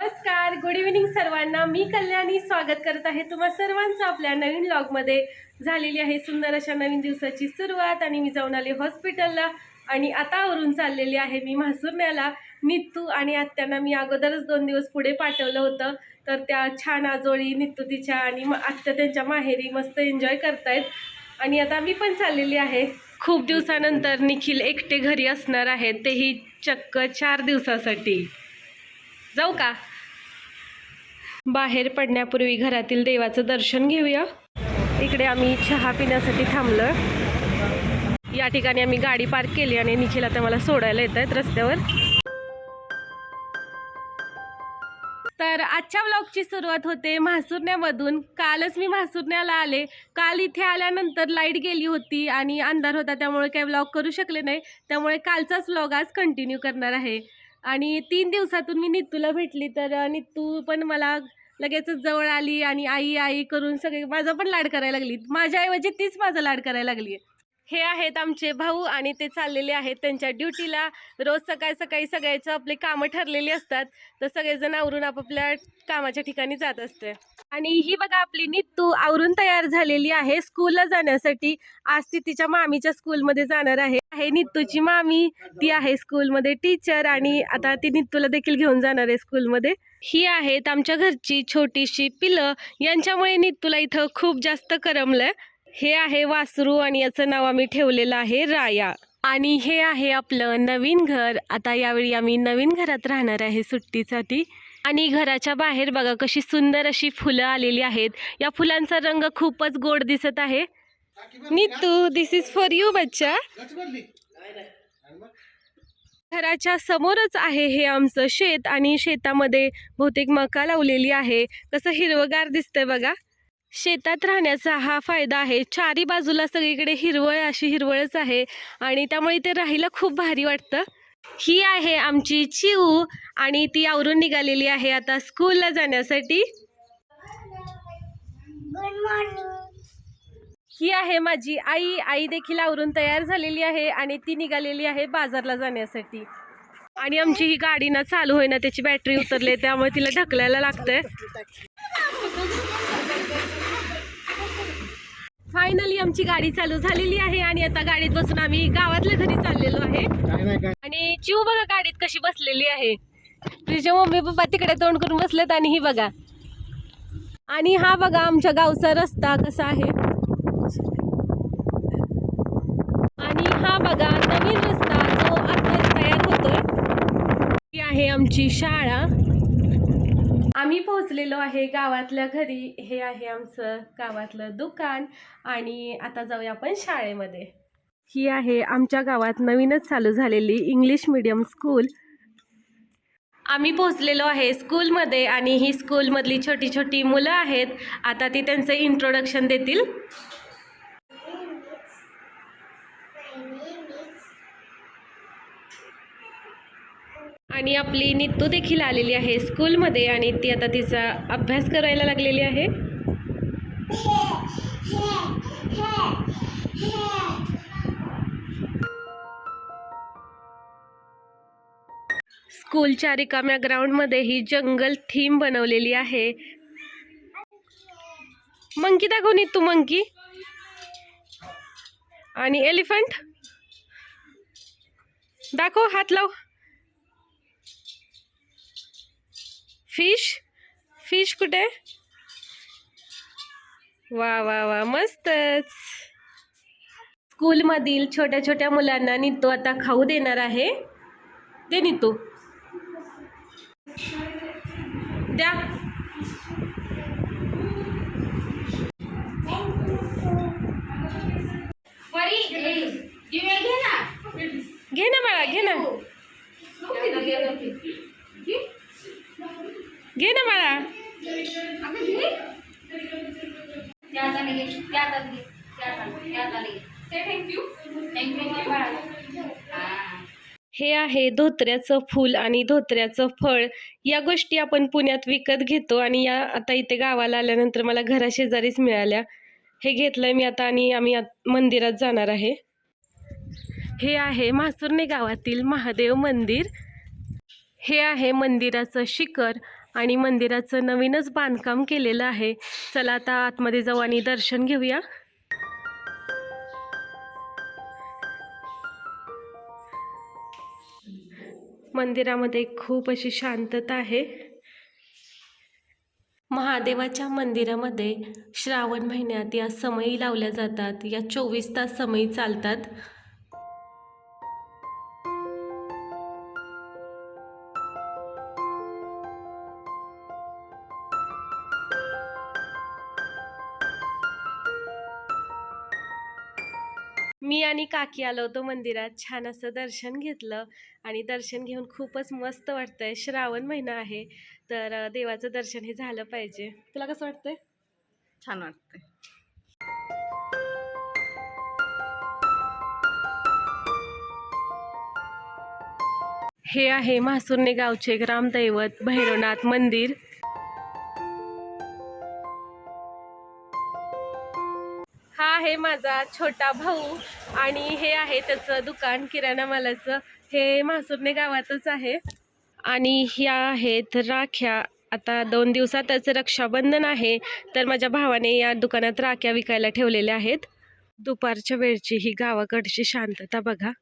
नमस्कार good evening सर्वांना. मी कल्याणी स्वागत करत आहे तुम्हा सर्वांचं आपल्या नवीन ब्लॉगमध्ये झालेली आहे सुंदर अशा नवीन दिवसाची सुरुवात आणि मी जाऊन आले हॉस्पिटलला आणि आता आवरून चाललेली आहे मी म्हासुरण्याला नित्तू आणि आत्यांना मी अगोदरच दोन दिवस पुढे पाठवलं होतं. तर त्या छान आजोळी नित्तू तिच्या आणि मग आत्या त्यांच्या माहेरी मस्त एन्जॉय करतायत. आणि आता मी पण चाललेली आहे. खूप दिवसानंतर निखिल एकटे घरी असणार आहेत तेही चक्क चार दिवसासाठी. जाऊ का? बाहेर पडण्यापूर्वी घरातील देवाचं दर्शन घेऊया. इकडे आम्ही चहा पिण्यासाठी थांबलो या ठिकाणी आम्ही गाडी पार्क केली आणि निखिल आता मला सोडायला येत आहेत रस्त्यावर. तर आजच्या ब्लॉगची सुरुवात होते म्हासुरण्यामधून. कालच मी म्हासुरण्याला आले. काल इथे आल्यानंतर लाइट गेली होती आणि अंधार होता त्यामुळे काही ब्लॉग करू शकले नाही. त्यामुळे कालचाच ब्लॉग आज कंटिन्यू करणार आहे. आणि तीन दिवसातून मी नित्तूला भेटली तर अ, नित्तू पण मला लगेचच जवळ आली आणि आई आई करून सगळे माझा पण लाड करायला लागली. माझ्याऐवजी तीच माझा लाड करायला लागली आहे हे आहेत आमचे भाऊ आणि ते चाललेले आहेत त्यांच्या ड्युटीला. रोज सकाळी सकाळी सगळ्याचं आपले कामं ठरलेली असतात. तर सगळेजण आवरून आपापल्या कामाच्या ठिकाणी जात असते. आणि ही बघा आपली नित्तू आवरून तयार झालेली आहे स्कूलला जाण्यासाठी. आज ती तिच्या मामीच्या स्कूलमध्ये जाणार आहे. आहे नित्तूची मामी. ती आहे स्कूलमध्ये टीचर आणि आता ती नित्तूला देखील घेऊन जाणार आहे स्कूलमध्ये. ही आहेत आमच्या घरची छोटीशी पिलं. यांच्यामुळे नित्तूला इथं खूप जास्त करमलं हे आहे वासरू आणि याचं नाव आम्ही ठेवलेलं आहे राया. आणि हे आहे आपलं नवीन घर. आता यावेळी आम्ही नवीन घरात राहणार आहे सुट्टीसाठी. आणि घराच्या बाहेर बघा कशी सुंदर अशी फुलं आलेली आहेत. या फुलांचा रंग खूपच गोड दिसत आहे. Neetu this is for you बच्चा. घराच्या समोरच आहे हे आमचं शेत आणि शेतामध्ये बहुतेक मका लावलेली आहे. कसं हिरवगार दिसतंय बघा. शेतात राहण्याचा हा फायदा आहे. चारी बाजूला सगळीकडे हिरवळ अशी हिरवळच आहे आणि त्यामुळे इथे राहायला खूप भारी वाटतं. ही आहे आमची चिऊ आणि ती आवरून निघालेली आहे आता स्कूलला जाण्यासाठी. ही आहे माझी आई. आई देखील आवरून तयार झालेली आहे आणि ती निघालेली आहे बाजारला जाण्यासाठी. आणि आमची ही गाडी ना चालू होईना त्याची बॅटरी उतरली त्यामुळे तिला ढकलायला लागतंय. फायनली आमची गाडी चालू झालेली आहे आणि आता गाडीत बसून आम्ही गावातल्या घरी चाललेलो आहे. आणि चिव बघा गाडीत कशी बसलेली आहे. तिचे मम्मी पप्पा तिकडे तोंड करून बसलेत आणि ही बघा. आणि हा बघा आमच्या गावचा रस्ता कसा आहे. आणि हा बघा नवीन रस्ता जो आत्ताच तयार होतोय. ही आहे आमची शाळा. आम्ही पोहोचलेलो आहे गावातल्या घरी. हे आहे आमचं गावातलं दुकान आणि आता जाऊया आपण शाळेमध्ये. ही आहे आमच्या गावात नवीनच चालू झालेली इंग्लिश मीडियम स्कूल आम्ही पोहोचलेलो आहे स्कूलमध्ये आणि ही स्कूलमधली छोटी छोटी मुलं आहेत. आता ती त्यांचं इंट्रोडक्शन देतील. आणि आपली नित्तू देखील आलेली आहे स्कूलमध्ये आणि ती आता तिचा अभ्यास करायला लागलेली आहे. स्कूलच्या रिकाम्या ग्राउंडमध्ये ही जंगल थीम बनवलेली आहे. मंकी दाखव नित्तू मंकी. आणि एलिफंट. दाखव हात लाव. फिश फिश कुठे? वा वा वा. मस्तच. स्कूलमधील छोट्या छोट्या मुलांना नितो आता खाऊ देणार आहे. दे नितो. द्या. घे ना. बाळा घे ना. घे ना बाळा. हे. आहे धोत्र्याचं फूल आणि धोत्र्याचं फळ. या गोष्टी आपण पुण्यात विकत घेतो आणि या आता इथे गावाला आल्यानंतर मला घराशेजारीच मिळाल्या. हे घेतलंय मी आता आणि आम्ही आत- मंदिरात जाणार आहे. हे आहे म्हासुर्णे गावातील महादेव मंदिर. हे आहे मंदिराचं शिखर. आणि मंदिराचं नवीनच बांधकाम केलेलं आहे. चला आता आतमध्ये जाऊ आणि दर्शन घेऊया. मंदिरामध्ये खूप अशी शांतता आहे. महादेवाच्या मंदिरामध्ये श्रावण महिन्यात या समयी लावल्या जातात. या चोवीस तास समयी चालतात. मी आणि काकी आलो होतो मंदिरात. छान असं दर्शन घेतलं आणि दर्शन घेऊन खूपच मस्त वाटतंय. श्रावण महिना आहे तर देवाचं दर्शन हे झालं पाहिजे. तुला कसं वाटतंय? छान वाटतंय. हे आहे म्हासुर्णे गावचे ग्रामदैवत भैरवनाथ मंदिर. हा आहे माझा छोटा भाऊ आणि हे आहे त्याचं दुकान किराणा मालाचं. हे म्हासुर्णे गावातच आहे. आणि ह्या आहेत राख्या. आता दोन दिवसातच रक्षाबंधन आहे तर माझ्या भावाने या दुकानात राख्या विकायला ठेवलेल्या आहेत. दुपारच्या वेळची ही गावाकडची शांतता बघा.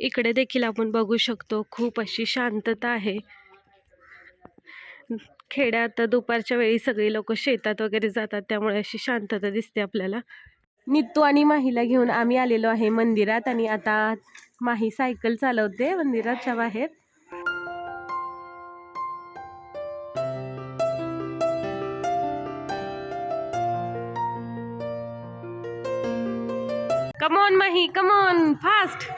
इकडे देखील आपण बघू शकतो खूप अशी शांतता आहे. खेड्यात दुपारच्या वेळी सगळी लोक शेतात वगैरे जातात त्यामुळे अशी शांतता दिसते आपल्याला. नित्तू आणि माहीला घेऊन आम्ही आलेलो आहे मंदिरात आणि आता माही सायकल चालवते मंदिराच्या बाहेर. Come on Mahi come on fast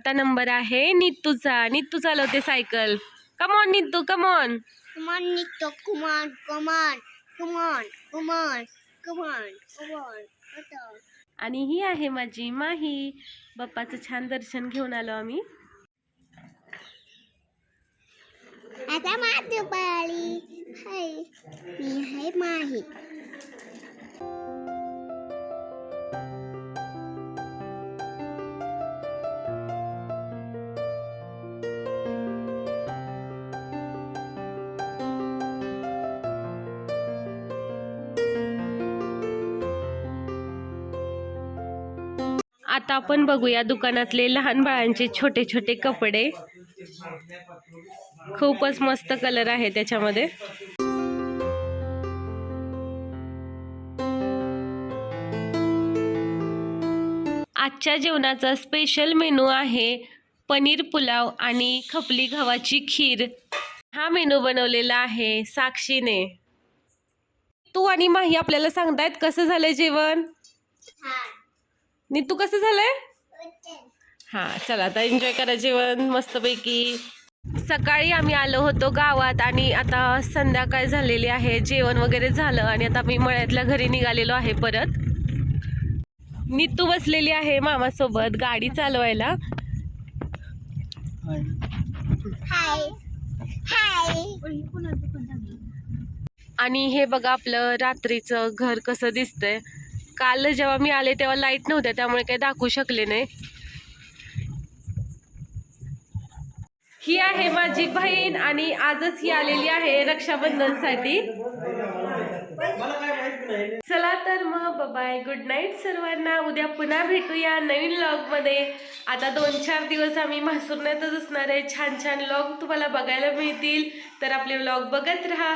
आता नंबर आहे नित्तूचा नित्तू चालवते cycle come on Nittu come on on, come on, come on, come on. आता. आणि ही आहे माझी माही बाप्पाचं छान दर्शन घेऊन आलो आम्ही आता आपण बघूया दुकानातले लहान बाळांचे छोटे छोटे कपडे. खूपच मस्त कलर आहे त्याच्यामध्ये. आजच्या जेवणाचा स्पेशल मेनू आहे पनीर पुलाव आणि खपली गव्हाची खीर. हा मेनू बनवलेला आहे साक्षीने. तू आणि माही आपल्याला सांगतायत कसं झालंय जेवण? नीतू कसं झालंय? हां चला आता एन्जॉय करा जेवण मस्तपैकी. सकाळी आम्ही आलो होतो गावात आणि आता संध्याकाळ झालेली आहे जेवण वगैरे झालं आणि आता मी मळ्यातल्या घरी निघालेलो आहे परत. नीतू बसलेली आहे मामासोबत गाडी चालवायला. हाय. हाय. आणि हे बघा आपलं रात्रीचं घर कसं दिसतंय. काल जेव्हा मी आले तेव्हा लाइट नव्हत्या त्यामुळे काही दाखवू शकले नाही. ही आहे माझी बहीण आणि आजच ही आलेली आहे रक्षाबंधनसाठी. चला तर मग बाय गुड नाईट सर्वांना. उद्या पुन्हा भेटूया नवीन मध्ये. आता दोन चार दिवस आम्ही म्हसुरण्यातच असणार आहे. छान छान लॉग तुम्हाला बघायला मिळतील. तर आपले व्लॉग बघत राहा.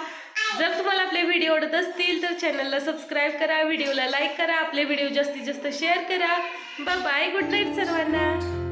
जर तुम्हाला आपले व्हिडिओ आवडत असतील तर चॅनलला सबस्क्राईब करा व्हिडिओला लाईक करा आपले व्हिडिओ जास्तीत जास्त शेअर करा. बाय गुड नाईट सर्वांना.